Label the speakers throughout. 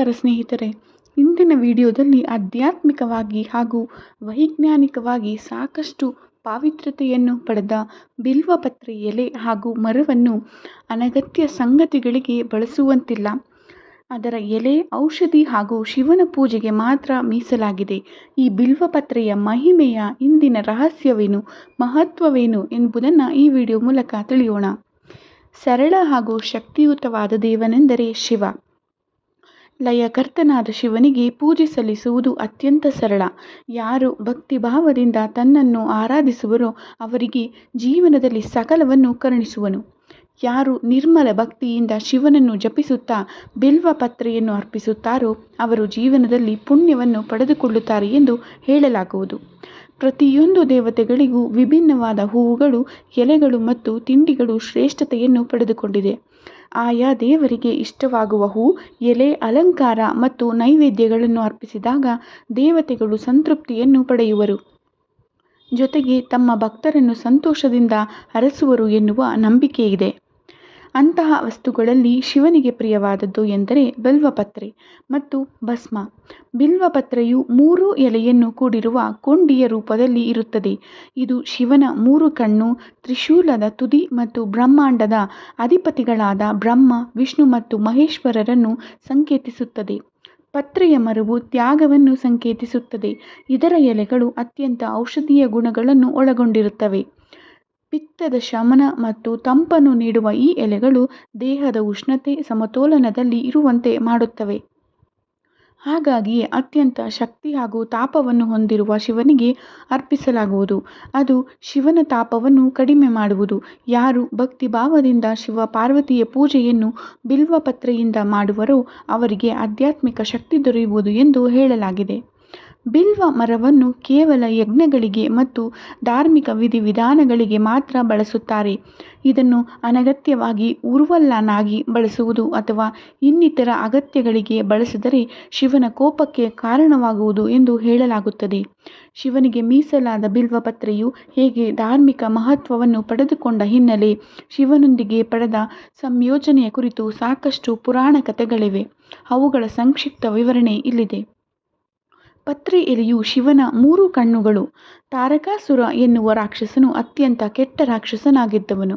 Speaker 1: ನಮಸ್ಕಾರ ಸ್ನೇಹಿತರೆ. ಇಂದಿನ ವಿಡಿಯೋದಲ್ಲಿ ಆಧ್ಯಾತ್ಮಿಕವಾಗಿ ಹಾಗೂ ವೈಜ್ಞಾನಿಕವಾಗಿ ಸಾಕಷ್ಟು ಪಾವಿತ್ರ್ಯತೆಯನ್ನು ಪಡೆದ ಬಿಲ್ವಪತ್ರೆ ಎಲೆ ಹಾಗೂ ಮರವನ್ನು ಅನಗತ್ಯ ಸಂಗತಿಗಳಿಗೆ ಬಳಸುವಂತಿಲ್ಲ. ಅದರ ಎಲೆ ಔಷಧಿ ಹಾಗೂ ಶಿವನ ಪೂಜೆಗೆ ಮಾತ್ರ ಮೀಸಲಾಗಿದೆ. ಈ ಬಿಲ್ವಪತ್ರೆಯ ಮಹಿಮೆಯ ಇಂದಿನ ರಹಸ್ಯವೇನು, ಮಹತ್ವವೇನು ಎಂಬುದನ್ನು ಈ ವಿಡಿಯೋ ಮೂಲಕ ತಿಳಿಯೋಣ. ಸರಳ ಹಾಗೂ ಶಕ್ತಿಯುತವಾದ ದೇವನೆಂದರೆ ಶಿವ. ಲಯಕರ್ತನಾದ ಶಿವನಿಗೆ ಪೂಜೆ ಸಲ್ಲಿಸುವುದು ಅತ್ಯಂತ ಸರಳ. ಯಾರು ಭಕ್ತಿಭಾವದಿಂದ ತನ್ನನ್ನು ಆರಾಧಿಸುವರೋ ಅವರಿಗೆ ಜೀವನದಲ್ಲಿ ಸಕಲವನ್ನು ಕರುಣಿಸುವನು. ಯಾರು ನಿರ್ಮಲ ಭಕ್ತಿಯಿಂದ ಶಿವನನ್ನು ಜಪಿಸುತ್ತಾ ಬಿಲ್ವ ಪತ್ರೆಯನ್ನು ಅರ್ಪಿಸುತ್ತಾರೋ ಅವರು ಜೀವನದಲ್ಲಿ ಪುಣ್ಯವನ್ನು ಪಡೆದುಕೊಳ್ಳುತ್ತಾರೆ ಎಂದು ಹೇಳಲಾಗುವುದು. ಪ್ರತಿಯೊಂದು ದೇವತೆಗಳಿಗೂ ವಿಭಿನ್ನವಾದ ಹೂವುಗಳು, ಎಲೆಗಳು ಮತ್ತು ತಿಂಡಿಗಳು ಶ್ರೇಷ್ಠತೆಯನ್ನು ಪಡೆದುಕೊಂಡಿದೆ. ಆಯಾ ದೇವರಿಗೆ ಇಷ್ಟವಾಗುವ ಹೂ ಎಲೆ, ಅಲಂಕಾರ ಮತ್ತು ನೈವೇದ್ಯಗಳನ್ನು ಅರ್ಪಿಸಿದಾಗ ದೇವತೆಗಳು ಸಂತೃಪ್ತಿಯನ್ನು ಪಡೆಯುವರು. ಜೊತೆಗೆ ತಮ್ಮ ಭಕ್ತರನ್ನು ಸಂತೋಷದಿಂದ ಹರಸುವರು ಎನ್ನುವ ನಂಬಿಕೆಯಿದೆ. ಅಂತಹ ವಸ್ತುಗಳಲ್ಲಿ ಶಿವನಿಗೆ ಪ್ರಿಯವಾದದ್ದು ಎಂದರೆ ಬಿಲ್ವಪತ್ರೆ ಮತ್ತು ಭಸ್ಮ. ಬಿಲ್ವಪತ್ರೆಯು ಮೂರು ಎಲೆಯನ್ನು ಕೂಡಿರುವ ಕೊಂಡಿಯ ರೂಪದಲ್ಲಿ ಇರುತ್ತದೆ. ಇದು ಶಿವನ ಮೂರು ಕಣ್ಣು, ತ್ರಿಶೂಲದ ತುದಿ ಮತ್ತು ಬ್ರಹ್ಮಾಂಡದ ಅಧಿಪತಿಗಳಾದ ಬ್ರಹ್ಮ, ವಿಷ್ಣು ಮತ್ತು ಮಹೇಶ್ವರರನ್ನು ಸಂಕೇತಿಸುತ್ತದೆ. ಪತ್ರೆಯ ಮರವು ತ್ಯಾಗವನ್ನು ಸಂಕೇತಿಸುತ್ತದೆ. ಇದರ ಎಲೆಗಳು ಅತ್ಯಂತ ಔಷಧೀಯ ಗುಣಗಳನ್ನು ಒಳಗೊಂಡಿರುತ್ತವೆ. ಪಿತ್ತದ ಶಮನ ಮತ್ತು ತಂಪನ್ನು ನೀಡುವ ಈ ಎಲೆಗಳು ದೇಹದ ಉಷ್ಣತೆ ಸಮತೋಲನದಲ್ಲಿ ಇರುವಂತೆ ಮಾಡುತ್ತವೆ. ಹಾಗಾಗಿಯೇ ಅತ್ಯಂತ ಶಕ್ತಿ ಹಾಗೂ ತಾಪವನ್ನು ಹೊಂದಿರುವ ಶಿವನಿಗೆ ಅರ್ಪಿಸಲಾಗುವುದು. ಅದು ಶಿವನ ತಾಪವನ್ನು ಕಡಿಮೆ ಮಾಡುವುದು. ಯಾರು ಭಕ್ತಿಭಾವದಿಂದ ಶಿವ ಪಾರ್ವತಿಯ ಪೂಜೆಯನ್ನು ಬಿಲ್ವಪತ್ರೆಯಿಂದ ಮಾಡುವರೋ ಅವರಿಗೆ ಆಧ್ಯಾತ್ಮಿಕ ಶಕ್ತಿ ದೊರೆಯುವುದು ಎಂದು ಹೇಳಲಾಗಿದೆ. ಬಿಲ್ವ ಮರವನ್ನು ಕೇವಲ ಯಜ್ಞಗಳಿಗೆ ಮತ್ತು ಧಾರ್ಮಿಕ ವಿಧಿವಿಧಾನಗಳಿಗೆ ಮಾತ್ರ ಬಳಸುತ್ತಾರೆ. ಇದನ್ನು ಅನಗತ್ಯವಾಗಿ ಉರ್ವಲ್ಲನಾಗಿ ಬಳಸುವುದು ಅಥವಾ ಇನ್ನಿತರ ಅಗತ್ಯಗಳಿಗೆ ಬಳಸಿದರೆ ಶಿವನ ಕೋಪಕ್ಕೆ ಕಾರಣವಾಗುವುದು ಎಂದು ಹೇಳಲಾಗುತ್ತದೆ. ಶಿವನಿಗೆ ಮೀಸಲಾದ ಬಿಲ್ವಪತ್ರೆಯು ಹೇಗೆ ಧಾರ್ಮಿಕ ಮಹತ್ವವನ್ನು ಪಡೆದುಕೊಂಡ ಹಿನ್ನೆಲೆ ಶಿವನೊಂದಿಗೆ ಪಡೆದ ಸಂಯೋಜನೆಯ ಕುರಿತು ಸಾಕಷ್ಟು ಪುರಾಣ ಕಥೆಗಳಿವೆ. ಅವುಗಳ ಸಂಕ್ಷಿಪ್ತ ವಿವರಣೆ ಇಲ್ಲಿದೆ. ಪತ್ರೆ ಎಲೆಯು ಶಿವನ ಮೂರು ಕಣ್ಣುಗಳು. ತಾರಕಾಸುರ ಎನ್ನುವ ರಾಕ್ಷಸನು ಅತ್ಯಂತ ಕೆಟ್ಟ ರಾಕ್ಷಸನಾಗಿದ್ದವನು.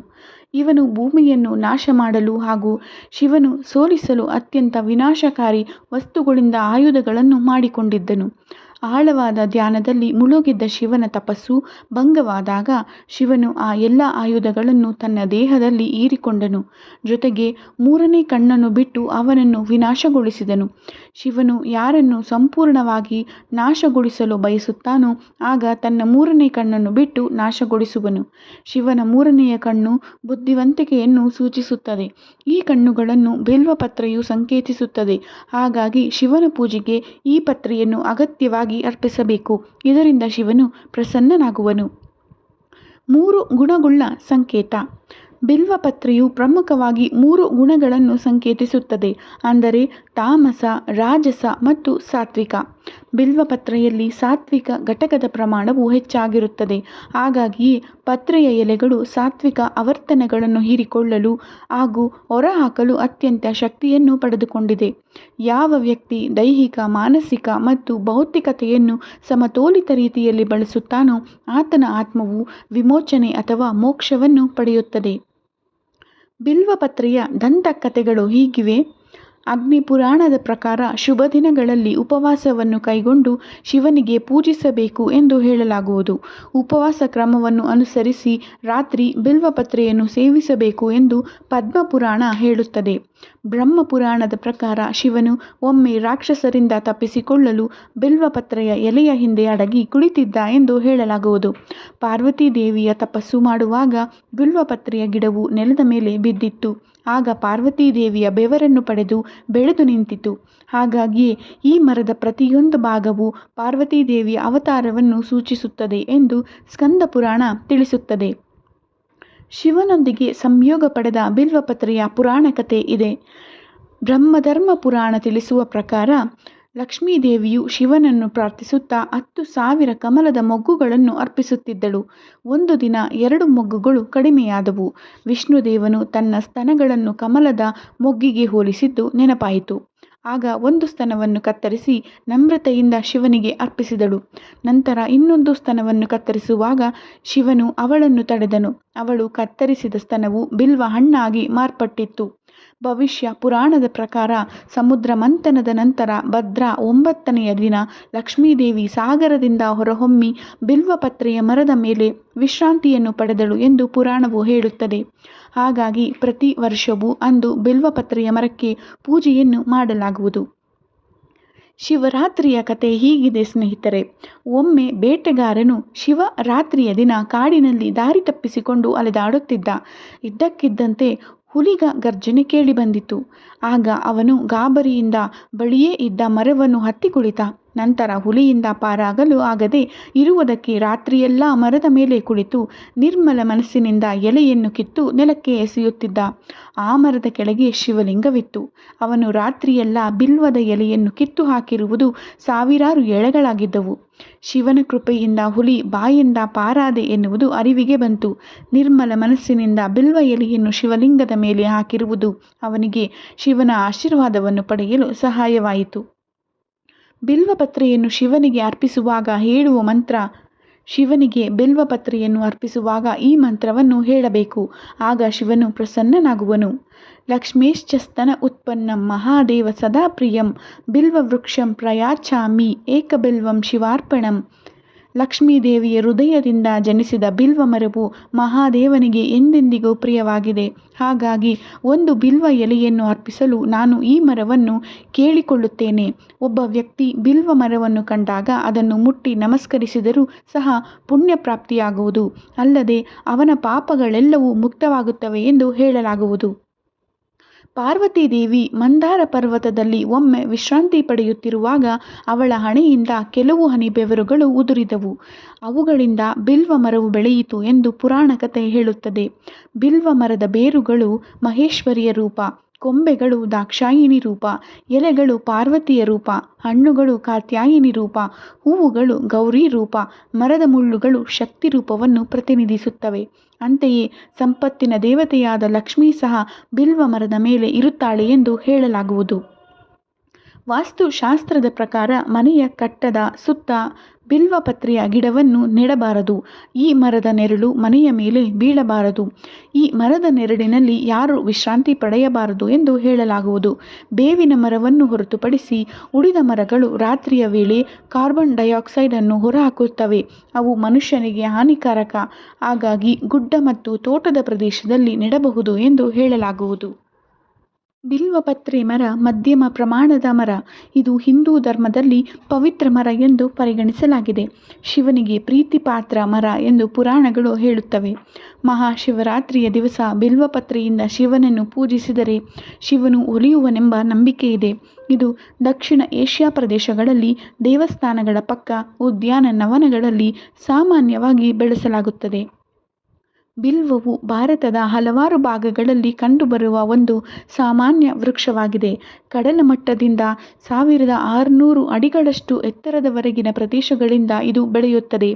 Speaker 1: ಇವನು ಭೂಮಿಯನ್ನು ನಾಶ ಮಾಡಲು ಹಾಗೂ ಶಿವನು ಸೋಲಿಸಲು ಅತ್ಯಂತ ವಿನಾಶಕಾರಿ ವಸ್ತುಗಳಿಂದ ಆಯುಧಗಳನ್ನು ಮಾಡಿಕೊಂಡಿದ್ದನು. ಆಳವಾದ ಧ್ಯಾನದಲ್ಲಿ ಮುಳುಗಿದ್ದ ಶಿವನ ತಪಸ್ಸು ಭಂಗವಾದಾಗ ಶಿವನು ಆ ಎಲ್ಲ ಆಯುಧಗಳನ್ನು ತನ್ನ ದೇಹದಲ್ಲಿ ಹೀರಿಕೊಂಡನು. ಜೊತೆಗೆ ಮೂರನೇ ಕಣ್ಣನ್ನು ಬಿಟ್ಟು ಅವನನ್ನು ವಿನಾಶಗೊಳಿಸಿದನು. ಶಿವನು ಯಾರನ್ನು ಸಂಪೂರ್ಣವಾಗಿ ನಾಶಗೊಳಿಸಲು ಬಯಸುತ್ತಾನೋ ಆಗ ತನ್ನ ಮೂರನೇ ಕಣ್ಣನ್ನು ಬಿಟ್ಟು ನಾಶಗೊಳಿಸುವನು. ಶಿವನ ಮೂರನೆಯ ಕಣ್ಣು ಬುದ್ಧಿವಂತಿಕೆಯನ್ನು ಸೂಚಿಸುತ್ತದೆ. ಈ ಕಣ್ಣುಗಳನ್ನು ಬಿಲ್ವಪತ್ರೆಯು ಸಂಕೇತಿಸುತ್ತದೆ. ಹಾಗಾಗಿ ಶಿವನ ಪೂಜೆಗೆ ಈ ಪತ್ರೆಯನ್ನು ಅಗತ್ಯವಾಗಿ ಅರ್ಪಿಸಬೇಕು. ಇದರಿಂದ ಶಿವನು ಪ್ರಸನ್ನನಾಗುವನು. ಮೂರು ಗುಣಗುಳ್ಳ ಸಂಕೇತ. ಬಿಲ್ವಪತ್ರೆಯು ಪ್ರಮುಖವಾಗಿ ಮೂರು ಗುಣಗಳನ್ನು ಸಂಕೇತಿಸುತ್ತದೆ, ಅಂದರೆ ತಾಮಸ, ರಾಜಸ ಮತ್ತು ಸಾತ್ವಿಕ. ಬಿಲ್ವಪತ್ರೆಯಲ್ಲಿ ಸಾತ್ವಿಕ ಘಟಕದ ಪ್ರಮಾಣವು ಹೆಚ್ಚಾಗಿರುತ್ತದೆ, ಹಾಗಾಗಿಯೇ ಪತ್ರೆಯ ಎಲೆಗಳು ಸಾತ್ವಿಕ ಆವರ್ತನಗಳನ್ನು ಹೀರಿಕೊಳ್ಳಲು ಹಾಗೂ ಹೊರಹಾಕಲು ಅತ್ಯಂತ ಶಕ್ತಿಯನ್ನು ಪಡೆದುಕೊಂಡಿದೆ. ಯಾವ ವ್ಯಕ್ತಿ ದೈಹಿಕ, ಮಾನಸಿಕ ಮತ್ತು ಭೌತಿಕತೆಯನ್ನು ಸಮತೋಲಿತ ರೀತಿಯಲ್ಲಿ ಬಳಸುತ್ತಾನೋ, ಆತನ ಆತ್ಮವು ವಿಮೋಚನೆ ಅಥವಾ ಮೋಕ್ಷವನ್ನು ಪಡೆಯುತ್ತದೆ. ಬಿಲ್ವಪತ್ರೆಯ ದಂತಕಥೆಗಳು ಹೀಗಿವೆ. ಅಗ್ನಿ ಪುರಾಣದ ಪ್ರಕಾರ ಶುಭ ದಿನಗಳಲ್ಲಿ ಉಪವಾಸವನ್ನು ಕೈಗೊಂಡು ಶಿವನಿಗೆ ಪೂಜಿಸಬೇಕು ಎಂದು ಹೇಳಲಾಗುವುದು. ಉಪವಾಸ ಕ್ರಮವನ್ನು ಅನುಸರಿಸಿ ರಾತ್ರಿ ಬಿಲ್ವಪತ್ರೆಯನ್ನು ಸೇವಿಸಬೇಕು ಎಂದು ಪದ್ಮಪುರಾಣ ಹೇಳುತ್ತದೆ. ಬ್ರಹ್ಮಪುರಾಣದ ಪ್ರಕಾರ ಶಿವನು ಒಮ್ಮೆ ರಾಕ್ಷಸರಿಂದ ತಪ್ಪಿಸಿಕೊಳ್ಳಲು ಬಿಲ್ವಪತ್ರೆಯ ಎಲೆಯ ಹಿಂದೆ ಅಡಗಿ ಕುಳಿತಿದ್ದ ಎಂದು ಹೇಳಲಾಗುವುದು. ಪಾರ್ವತಿ ದೇವಿಯ ತಪಸ್ಸು ಮಾಡುವಾಗ ಬಿಲ್ವಪತ್ರೆಯ ಗಿಡವು ನೆಲದ ಮೇಲೆ ಬಿದ್ದಿತ್ತು. ಆಗ ಪಾರ್ವತೀ ದೇವಿಯ ಬೆವರನ್ನು ಪಡೆದು ಬೆಳೆದು ನಿಂತಿತು. ಹಾಗಾಗಿಯೇ ಈ ಮರದ ಪ್ರತಿಯೊಂದು ಭಾಗವು ಪಾರ್ವತೀ ದೇವಿಯ ಅವತಾರವನ್ನು ಸೂಚಿಸುತ್ತದೆ ಎಂದು ಸ್ಕಂದ ಪುರಾಣ ತಿಳಿಸುತ್ತದೆ. ಶಿವನೊಂದಿಗೆ ಸಂಯೋಗ ಪಡೆದ ಬಿಲ್ವಪತ್ರೆಯ ಪುರಾಣ ಕಥೆ ಇದೆ. ಬ್ರಹ್ಮಧರ್ಮ ಪುರಾಣ ತಿಳಿಸುವ ಪ್ರಕಾರ ಲಕ್ಷ್ಮೀದೇವಿಯು ಶಿವನನ್ನು ಪ್ರಾರ್ಥಿಸುತ್ತಾ ಹತ್ತು ಸಾವಿರ ಕಮಲದ ಮೊಗ್ಗುಗಳನ್ನು ಅರ್ಪಿಸುತ್ತಿದ್ದಳು. ಒಂದು ದಿನ ಎರಡು ಮೊಗ್ಗುಗಳು ಕಡಿಮೆಯಾದವು. ವಿಷ್ಣುದೇವನು ತನ್ನ ಸ್ತನಗಳನ್ನು ಕಮಲದ ಮೊಗ್ಗಿಗೆ ಹೋಲಿಸಿದ್ದು ನೆನಪಾಯಿತು. ಆಗ ಒಂದು ಸ್ತನವನ್ನು ಕತ್ತರಿಸಿ ನಮ್ರತೆಯಿಂದ ಶಿವನಿಗೆ ಅರ್ಪಿಸಿದಳು. ನಂತರ ಇನ್ನೊಂದು ಸ್ತನವನ್ನು ಕತ್ತರಿಸುವಾಗ ಶಿವನು ಅವಳನ್ನು ತಡೆದನು. ಅವಳು ಕತ್ತರಿಸಿದ ಸ್ತನವು ಬಿಲ್ವ ಹಣ್ಣಾಗಿ ಮಾರ್ಪಟ್ಟಿತ್ತು. ಭವಿಷ್ಯ ಪುರಾಣದ ಪ್ರಕಾರ ಸಮುದ್ರ ಮಂಥನದ ನಂತರ ಭದ್ರಾ ಒಂಬತ್ತನೆಯ ದಿನ ಲಕ್ಷ್ಮೀದೇವಿ ಸಾಗರದಿಂದ ಹೊರಹೊಮ್ಮಿ ಬಿಲ್ವಪತ್ರೆಯ ಮರದ ಮೇಲೆ ವಿಶ್ರಾಂತಿಯನ್ನು ಪಡೆದಳು ಎಂದು ಪುರಾಣವು ಹೇಳುತ್ತದೆ. ಹಾಗಾಗಿ ಪ್ರತಿ ವರ್ಷವೂ ಅಂದು ಬಿಲ್ವಪತ್ರೆಯ ಮರಕ್ಕೆ ಪೂಜೆಯನ್ನು ಮಾಡಲಾಗುವುದು. ಶಿವರಾತ್ರಿಯ ಕತೆ ಹೀಗಿದೆ, ಸ್ನೇಹಿತರೆ. ಒಮ್ಮೆ ಬೇಟೆಗಾರನು ಶಿವ ರಾತ್ರಿಯ ದಿನ ಕಾಡಿನಲ್ಲಿ ದಾರಿ ತಪ್ಪಿಸಿಕೊಂಡು ಅಲೆದಾಡುತ್ತಿದ್ದ. ಇದ್ದಕ್ಕಿದ್ದಂತೆ ಹುಲಿಗ ಗರ್ಜನೆ ಕೇಳಿಬಂದಿತು ಆಗ ಅವನು ಗಾಬರಿಯಿಂದ ಬಳಿಯೇ ಇದ್ದ ಮರವನ್ನು ಹತ್ತಿ ಕುಳಿತ. ನಂತರ ಹುಲಿಯಿಂದ ಪಾರಾಗಲು ಆಗದೆ ಇರುವುದಕ್ಕೆ ರಾತ್ರಿಯೆಲ್ಲ ಮರದ ಮೇಲೆ ಕುಳಿತು ನಿರ್ಮಲ ಮನಸ್ಸಿನಿಂದ ಎಲೆಯನ್ನು ಕಿತ್ತು ನೆಲಕ್ಕೆ ಎಸೆಯುತ್ತಿದ್ದ. ಆ ಮರದ ಕೆಳಗೆ ಶಿವಲಿಂಗವಿತ್ತು. ಅವನು ರಾತ್ರಿಯೆಲ್ಲ ಬಿಲ್ವದ ಎಲೆಯನ್ನು ಕಿತ್ತು ಹಾಕಿರುವುದು ಸಾವಿರಾರು ಎಳೆಗಳಾಗಿದ್ದವು. ಶಿವನ ಕೃಪೆಯಿಂದ ಹುಲಿ ಬಾಯಿಂದ ಪಾರಾದೆ ಎನ್ನುವುದು ಅರಿವಿಗೆ ಬಂತು. ನಿರ್ಮಲ ಮನಸ್ಸಿನಿಂದ ಬಿಲ್ವ ಎಲೆಯನ್ನು ಶಿವಲಿಂಗದ ಮೇಲೆ ಹಾಕಿರುವುದು ಅವನಿಗೆ ಶಿವನ ಆಶೀರ್ವಾದವನ್ನು ಪಡೆಯಲು ಸಹಾಯವಾಯಿತು. ಬಿಲ್ವಪತ್ರೆಯನ್ನು ಶಿವನಿಗೆ ಅರ್ಪಿಸುವಾಗ ಹೇಳುವ ಮಂತ್ರ, ಶಿವನಿಗೆ ಬಿಲ್ವಪತ್ರೆಯನ್ನು ಅರ್ಪಿಸುವಾಗ ಈ ಮಂತ್ರವನ್ನು ಹೇಳಬೇಕು. ಆಗ ಶಿವನು ಪ್ರಸನ್ನನಾಗುವನು. ಲಕ್ಷ್ಮೇಶ್ಚಸ್ತನ ಉತ್ಪನ್ನಂ ಮಹಾದೇವ ಸದಾ ಪ್ರಿಯಂ, ಬಿಲ್ವವೃಕ್ಷಂ ಪ್ರಯಾಚಾಮಿ ಏಕಬಿಲ್ವಂ ಶಿವಾರ್ಪಣಂ. ಲಕ್ಷ್ಮೀದೇವಿಯ ಹೃದಯದಿಂದ ಜನಿಸಿದ ಬಿಲ್ವ ಮರವು ಮಹಾದೇವನಿಗೆ ಎಂದೆಂದಿಗೂ ಪ್ರಿಯವಾಗಿದೆ. ಹಾಗಾಗಿ ಒಂದು ಬಿಲ್ವ ಎಲೆಯನ್ನು ಅರ್ಪಿಸಲು ನಾನು ಈ ಮರವನ್ನು ಕೇಳಿಕೊಳ್ಳುತ್ತೇನೆ. ಒಬ್ಬ ವ್ಯಕ್ತಿ ಬಿಲ್ವ ಮರವನ್ನು ಕಂಡಾಗ ಅದನ್ನು ಮುಟ್ಟಿ ನಮಸ್ಕರಿಸಿದರೂ ಸಹ ಪುಣ್ಯ ಪ್ರಾಪ್ತಿಯಾಗುವುದು ಅಲ್ಲದೆ ಅವನ ಪಾಪಗಳೆಲ್ಲವೂ ಮುಕ್ತವಾಗುತ್ತವೆ ಎಂದು ಹೇಳಲಾಗುವುದು. ಪಾರ್ವತಿ ದೇವಿ ಮಂದಾರ ಪರ್ವತದಲ್ಲಿ ಒಮ್ಮೆ ವಿಶ್ರಾಂತಿ ಪಡೆಯುತ್ತಿರುವಾಗ ಅವಳ ಹಣೆಯಿಂದ ಕೆಲವು ಹನಿ ಬೆವರುಗಳು ಉದುರಿದವು. ಅವುಗಳಿಂದ ಬಿಲ್ವ ಮರವು ಬೆಳೆಯಿತು ಎಂದು ಪುರಾಣ ಕಥೆ ಹೇಳುತ್ತದೆ. ಬಿಲ್ವ ಮರದ ಬೇರುಗಳು ಮಹೇಶ್ವರಿಯ ರೂಪ. ಕೊಂಬೆಗಳು ದಾಕ್ಷಾಯಿಣಿ ರೂಪ, ಎಲೆಗಳು ಪಾರ್ವತಿಯ ರೂಪ, ಹಣ್ಣುಗಳು ಕಾತ್ಯಾಯಿನಿ ರೂಪ, ಹೂವುಗಳು ಗೌರಿ ರೂಪ, ಮರದ ಮುಳ್ಳುಗಳು ಶಕ್ತಿ ರೂಪವನ್ನು ಪ್ರತಿನಿಧಿಸುತ್ತವೆ. ಅಂತೆಯೇ ಸಂಪತ್ತಿನ ದೇವತೆಯಾದ ಲಕ್ಷ್ಮೀ ಸಹ ಬಿಲ್ವ ಮರದ ಮೇಲೆ ಇರುತ್ತಾಳೆ ಎಂದು ಹೇಳಲಾಗುವುದು. ವಾಸ್ತುಶಾಸ್ತ್ರದ ಪ್ರಕಾರ ಮನೆಯ ಕಟ್ಟದ ಸುತ್ತ ಬಿಲ್ವಪತ್ರೆಯ ಗಿಡವನ್ನು ನೆಡಬಾರದು. ಈ ಮರದ ನೆರಳು ಮನೆಯ ಮೇಲೆ ಬೀಳಬಾರದು. ಈ ಮರದ ನೆರಳಿನಲ್ಲಿ ಯಾರು ವಿಶ್ರಾಂತಿ ಪಡೆಯಬಾರದು ಎಂದು ಹೇಳಲಾಗುವುದು. ಬೇವಿನ ಮರವನ್ನು ಹೊರತುಪಡಿಸಿ ಉಳಿದ ಮರಗಳು ರಾತ್ರಿಯ ವೇಳೆ ಕಾರ್ಬನ್ ಡೈಆಕ್ಸೈಡ್ ಅನ್ನು ಹೊರಹಾಕುತ್ತವೆ. ಅವು ಮನುಷ್ಯನಿಗೆ ಹಾನಿಕಾರಕ. ಹಾಗಾಗಿ ಗುಡ್ಡ ಮತ್ತು ತೋಟದ ಪ್ರದೇಶದಲ್ಲಿ ನೆಡಬಹುದು ಎಂದು ಹೇಳಲಾಗುವುದು. ಬಿಲ್ವಪತ್ರೆ ಮರ, ಮಧ್ಯಮ ಪ್ರಮಾಣದ ಮರ. ಇದು ಹಿಂದೂ ಧರ್ಮದಲ್ಲಿ ಪವಿತ್ರ ಮರ ಎಂದು ಪರಿಗಣಿಸಲಾಗಿದೆ. ಶಿವನಿಗೆ ಪ್ರೀತಿಪಾತ್ರ ಮರ ಎಂದು ಪುರಾಣಗಳು ಹೇಳುತ್ತವೆ. ಮಹಾಶಿವರಾತ್ರಿಯ ದಿವಸ ಬಿಲ್ವಪತ್ರೆಯಿಂದ ಶಿವನನ್ನು ಪೂಜಿಸಿದರೆ ಶಿವನು ಒಲಿಯುವನೆಂಬ ಇದೆ. ಇದು ದಕ್ಷಿಣ ಏಷ್ಯಾ ಪ್ರದೇಶಗಳಲ್ಲಿ ದೇವಸ್ಥಾನಗಳ ಪಕ್ಕ ಉದ್ಯಾನ ನವನಗಳಲ್ಲಿ ಸಾಮಾನ್ಯವಾಗಿ ಬೆಳೆಸಲಾಗುತ್ತದೆ. ಬಿಲ್ವವು ಭಾರತದ ಹಲವಾರು ಭಾಗಗಳಲ್ಲಿ ಕಂಡುಬರುವ ಒಂದು ಸಾಮಾನ್ಯ ವೃಕ್ಷವಾಗಿದೆ. ಕಡಲ ಮಟ್ಟದಿಂದ ಸಾವಿರದ ಆರುನೂರು ಅಡಿಗಳಷ್ಟು ಎತ್ತರದವರೆಗಿನ ಪ್ರದೇಶಗಳಿಂದ ಇದು ಬೆಳೆಯುತ್ತದೆ.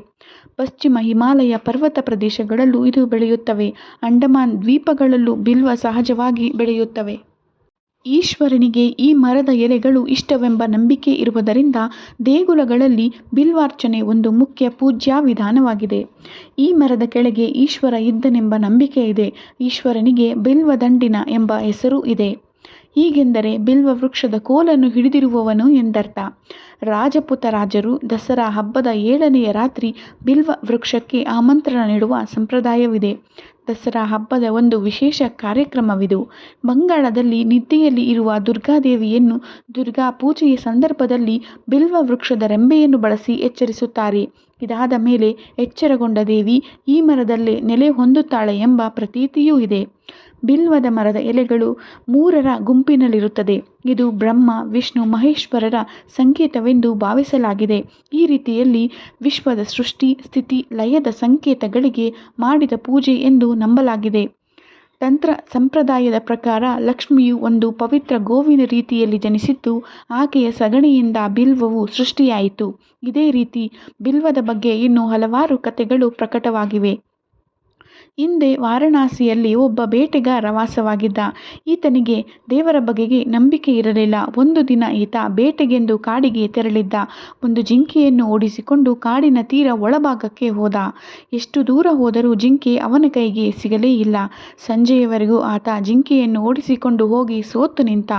Speaker 1: ಪಶ್ಚಿಮ ಹಿಮಾಲಯ ಪರ್ವತ ಪ್ರದೇಶಗಳಲ್ಲೂ ಇದು ಬೆಳೆಯುತ್ತವೆ. ಅಂಡಮಾನ್ ದ್ವೀಪಗಳಲ್ಲೂ ಬಿಲ್ವ ಸಹಜವಾಗಿ ಬೆಳೆಯುತ್ತವೆ. ಈಶ್ವರನಿಗೆ ಈ ಮರದ ಎಲೆಗಳು ಇಷ್ಟವೆಂಬ ನಂಬಿಕೆ ಇರುವುದರಿಂದ ದೇಗುಲಗಳಲ್ಲಿ ಬಿಲ್ವಾರ್ಚನೆ ಒಂದು ಮುಖ್ಯ ಪೂಜ್ಯಾ ವಿಧಾನವಾಗಿದೆ. ಈ ಮರದ ಕೆಳಗೆ ಈಶ್ವರ ಇದ್ದನೆಂಬ ನಂಬಿಕೆ ಇದೆ. ಈಶ್ವರನಿಗೆ ಬಿಲ್ವದಂಡಿನ ಎಂಬ ಹೆಸರು ಇದೆ. ಹೀಗೆಂದರೆ ಬಿಲ್ವ ವೃಕ್ಷದ ಕೋಲನ್ನು ಹಿಡಿದಿರುವವನು ಎಂದರ್ಥ. ರಾಜಪುತ ರಾಜರು ದಸರಾ ಹಬ್ಬದ ಏಳನೆಯ ರಾತ್ರಿ ಬಿಲ್ವ ವೃಕ್ಷಕ್ಕೆ ಆಮಂತ್ರಣ ನೀಡುವ ಸಂಪ್ರದಾಯವಿದೆ. ದಸರಾ ಹಬ್ಬದ ಒಂದು ವಿಶೇಷ ಕಾರ್ಯಕ್ರಮವಿದು. ಬಂಗಾಳದಲ್ಲಿ ನಿದ್ದೆಯಲ್ಲಿ ಇರುವ ದುರ್ಗಾದೇವಿಯನ್ನು ದುರ್ಗಾ ಪೂಜೆಯ ಸಂದರ್ಭದಲ್ಲಿ ಬಿಲ್ವ ವೃಕ್ಷದ ರೆಂಬೆಯನ್ನು ಬಳಸಿ ಎಚ್ಚರಿಸುತ್ತಾರೆ. ಇದಾದ ಮೇಲೆ ಎಚ್ಚರಗೊಂಡ ದೇವಿ, ಈ ಮರದಲ್ಲೇ ನೆಲೆ ಹೊಂದುತ್ತಾಳೆ ಎಂಬ ಪ್ರತೀತಿಯೂ ಇದೆ. ಬಿಲ್ವದ ಮರದ ಎಲೆಗಳು ಮೂರರ ಗುಂಪಿನಲ್ಲಿರುತ್ತದೆ. ಇದು ಬ್ರಹ್ಮ, ವಿಷ್ಣು, ಮಹೇಶ್ವರರ ಸಂಕೇತವೆಂದು ಭಾವಿಸಲಾಗಿದೆ. ಈ ರೀತಿಯಲ್ಲಿ ವಿಶ್ವದ ಸೃಷ್ಟಿ, ಸ್ಥಿತಿ, ಲಯದ ಸಂಕೇತಗಳಿಗೆ ಮಾಡಿದ ಪೂಜೆ ಎಂದು ನಂಬಲಾಗಿದೆ. ತಂತ್ರ ಸಂಪ್ರದಾಯದ ಪ್ರಕಾರ ಲಕ್ಷ್ಮಿಯು ಒಂದು ಪವಿತ್ರ ಗೋವಿನ ರೀತಿಯಲ್ಲಿ ಜನಿಸಿದ್ದು, ಆಕೆಯ ಸಗಣಿಯಿಂದ ಬಿಲ್ವವು ಸೃಷ್ಟಿಯಾಯಿತು. ಇದೇ ರೀತಿ ಬಿಲ್ವದ ಬಗ್ಗೆ ಇನ್ನೂ ಹಲವಾರು ಕಥೆಗಳು ಪ್ರಕಟವಾಗಿವೆ. ಹಿಂದೆ ವಾರಣಾಸಿಯಲ್ಲಿ ಒಬ್ಬ ಬೇಟೆಗಾರ ವಾಸವಾಗಿದ್ದ. ಈತನಿಗೆ ದೇವರ ಬಗೆಗೆ ನಂಬಿಕೆ ಇರಲಿಲ್ಲ. ಒಂದು ದಿನ ಈತ ಬೇಟೆಗೆಂದು ಕಾಡಿಗೆ ತೆರಳಿದ್ದ. ಒಂದು ಜಿಂಕೆಯನ್ನು ಓಡಿಸಿಕೊಂಡು ಕಾಡಿನ ತೀರ ಒಳಭಾಗಕ್ಕೆ ಹೋದ. ಎಷ್ಟು ದೂರ ಹೋದರೂ ಜಿಂಕೆ ಅವನ ಕೈಗೆ ಸಿಗಲೇ ಇಲ್ಲ. ಸಂಜೆಯವರೆಗೂ ಆತ ಜಿಂಕೆಯನ್ನು ಓಡಿಸಿಕೊಂಡು ಹೋಗಿ ಸೋತು ನಿಂತ.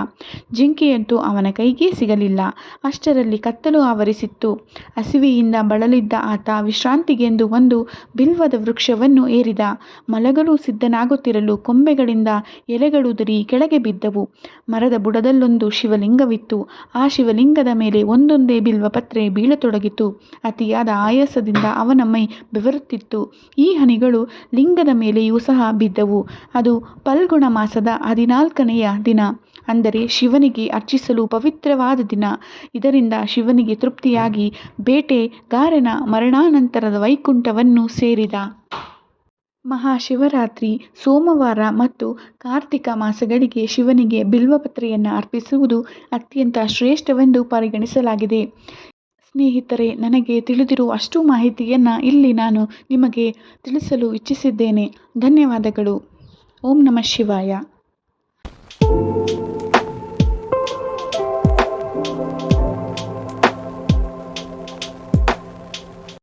Speaker 1: ಜಿಂಕೆಯಂತೂ ಅವನ ಕೈಗೆ ಸಿಗಲಿಲ್ಲ. ಅಷ್ಟರಲ್ಲಿ ಕತ್ತಲು ಆವರಿಸಿತ್ತು. ಹಸಿವೆಯಿಂದ ಬಳಲಿದ್ದ ಆತ ವಿಶ್ರಾಂತಿಗೆಂದು ಒಂದು ಬಿಲ್ವದ ವೃಕ್ಷವನ್ನು ಏರಿದ. ಮಲಗಲು ಸಿದ್ಧನಾಗುತ್ತಿರಲು ಕೊಂಬೆಗಳಿಂದ ಎಲೆಗಳುದುರಿ ಕೆಳಗೆ ಬಿದ್ದವು. ಮರದ ಬುಡದಲ್ಲೊಂದು ಶಿವಲಿಂಗವಿತ್ತು. ಆ ಶಿವಲಿಂಗದ ಮೇಲೆ ಒಂದೊಂದೇ ಬಿಲ್ವಪತ್ರೆ ಬೀಳತೊಡಗಿತು. ಅತಿಯಾದ ಆಯಾಸದಿಂದ ಅವನ ಮೈ ಬೆವರುತ್ತಿತ್ತು. ಈ ಹನಿಗಳು ಲಿಂಗದ ಮೇಲೆಯೂ ಸಹ ಬಿದ್ದವು. ಅದು ಪಲ್ಗುಣ ಮಾಸದ ಹದಿನಾಲ್ಕನೆಯ ದಿನ. ಅಂದರೆ ಶಿವನಿಗೆ ಅರ್ಚಿಸಲು ಪವಿತ್ರವಾದ ದಿನ. ಇದರಿಂದ ಶಿವನಿಗೆ ತೃಪ್ತಿಯಾಗಿ ಬೇಟೆ ಗಾರನ ಮರಣಾನಂತರದ ವೈಕುಂಠವನ್ನು ಸೇರಿದ. ಮಹಾಶಿವರಾತ್ರಿ, ಸೋಮವಾರ ಮತ್ತು ಕಾರ್ತಿಕ ಮಾಸಗಳಿಗೆ ಶಿವನಿಗೆ ಬಿಲ್ವಪತ್ರೆಯನ್ನು ಅರ್ಪಿಸುವುದು ಅತ್ಯಂತ ಶ್ರೇಷ್ಠವೆಂದು ಪರಿಗಣಿಸಲಾಗಿದೆ. ಸ್ನೇಹಿತರೆ, ನನಗೆ ತಿಳಿದಿರುವ ಅಷ್ಟು ಮಾಹಿತಿಯನ್ನು ಇಲ್ಲಿ ನಾನು ನಿಮಗೆ ತಿಳಿಸಲು ಇಚ್ಛಿಸಿದ್ದೇನೆ. ಧನ್ಯವಾದಗಳು. ಓಂ ನಮಃ ಶಿವಾಯ.